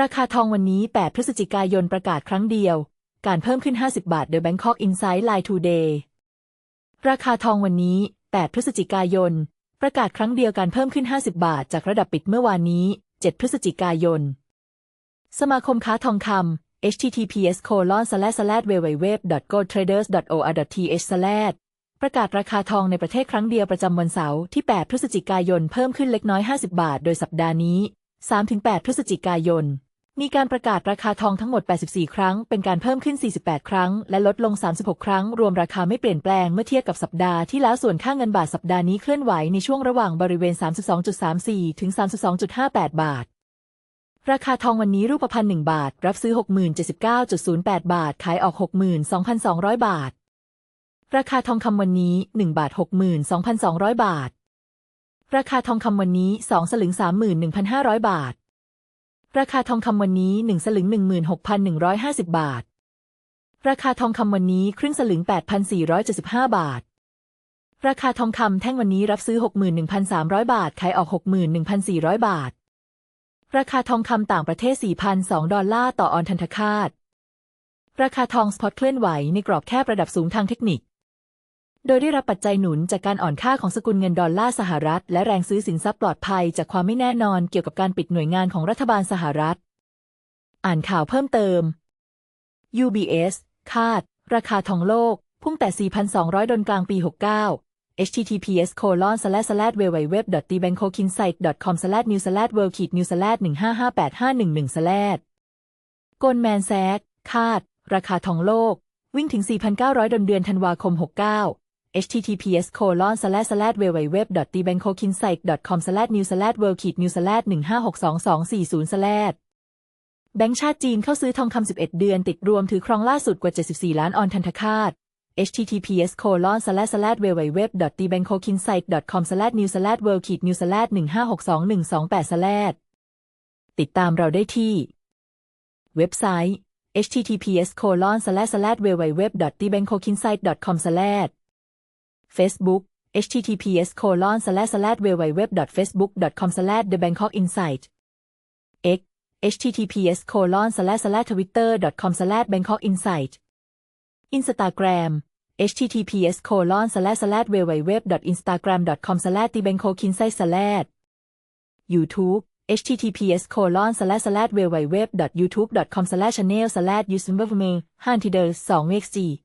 ราคาทองวันนี้ 8 พฤศจิกายนประกาศครั้งเดียว การเพิ่มขึ้น 50 บาท The Bangkok Insight Line Today ราคาทองวันนี้ 8 พฤศจิกายน ประกาศครั้งเดียวการเพิ่มขึ้น 50 บาท จากระดับปิดเมื่อวานนี้ 7 พฤศจิกายน สมาคมค้าทองคำ https colon slash slash www gold traders or th slash ประกาศราคาทองในประเทศครั้งเดียวประจำวันเสาร์ที่ 8 พฤศจิกายน เพิ่มขึ้นเล็กน้อย 50 บาท โดยสัปดาห์นี้ 3-8 พฤศจิกายน มีการประกาศราคาทองทั้งหมด 84 ครั้ง เป็นการเพิ่มขึ้น 48 ครั้ง และลดลง 36 ครั้ง รวมราคาไม่เปลี่ยนแปลงเมื่อเทียบกับสัปดาห์ที่แล้วส่วนค่าเงินบาทสัปดาห์นี้เคลื่อนไหวในช่วงระหว่างบริเวณ 32.34 ถึง 32.58 บาท ราคาทองวันนี้รูปพรรณ1บาท รับซื้อ 6079.08 บาท ขายออก 62,200 บาท ราคาทองคำวันนี้1บาท62,200 บาท ราคาทองคำวันนี้ 2 สลึง 31,500 บาท ราคาทองคำวันนี้1สลึง16,150 บาท ราคาทองคำวันนี้ครึ่งสลึง 8,475 บาท ราคาทองคำแท่งวันนี้รับซื้อ 61,300 บาท ขายออก 61,400 บาท ราคาทองคำต่างประเทศ 4,002 ดอลลาร์ต่อออนทันทคาต ราคาทองสปอตเคลื่อนไหวในกรอบแคบระดับสูงทางเทคนิค โดยได้รับปัจจัยหนุนจากการอ่อนค่าของสกุลเงินดอลลาร์สหรัฐ และแรงซื้อสินทรัพย์ปลอดภัยจากความไม่แน่นอนเกี่ยวกับการปิดหน่วยงานของรัฐบาลสหรัฐ อ่านข่าวเพิ่มเติม UBS คาด ราคาทองโลก พุ่งแต่ 4,200 ดอลลาร์กลางปี 69 https colon slash slash www t b a n k o k i n s i g h t com slash new slash world ขีด new slash 1558511 slash กลแมนแซกคาด ราคาทองโลก วิ่งถึง 4,900 ดอลเดือนธันวาคม 69 https colon slash slash www t b a n k o k i n s i g h t com slash new slash world ขีด new slash 1562240 slash แบงก์ชาติจีนเข้าซื้อทองคำ 11 เดือนติดรวมถือครองล่าสุดกว่า 74 ล้านออนทันทคาต https colon slash slash www t b a n k o k i n s i g h t com slash new slash world ขีด new slash 1562128 slash ติดตามเราได้ที่ เว็บไซต์ https colon slash slash www t b a n k o k i n s i g h t com slash Facebook https colon slash slash www facebook com slash the bangkok insight x https colon slash slash twitter com slash bangkok insight Instagram https colon slash slash www instagram com slash the bangkok insight slash YouTube https colon slash slash www youtube com slash channel slash usimberme 5 t i d e r 2 xg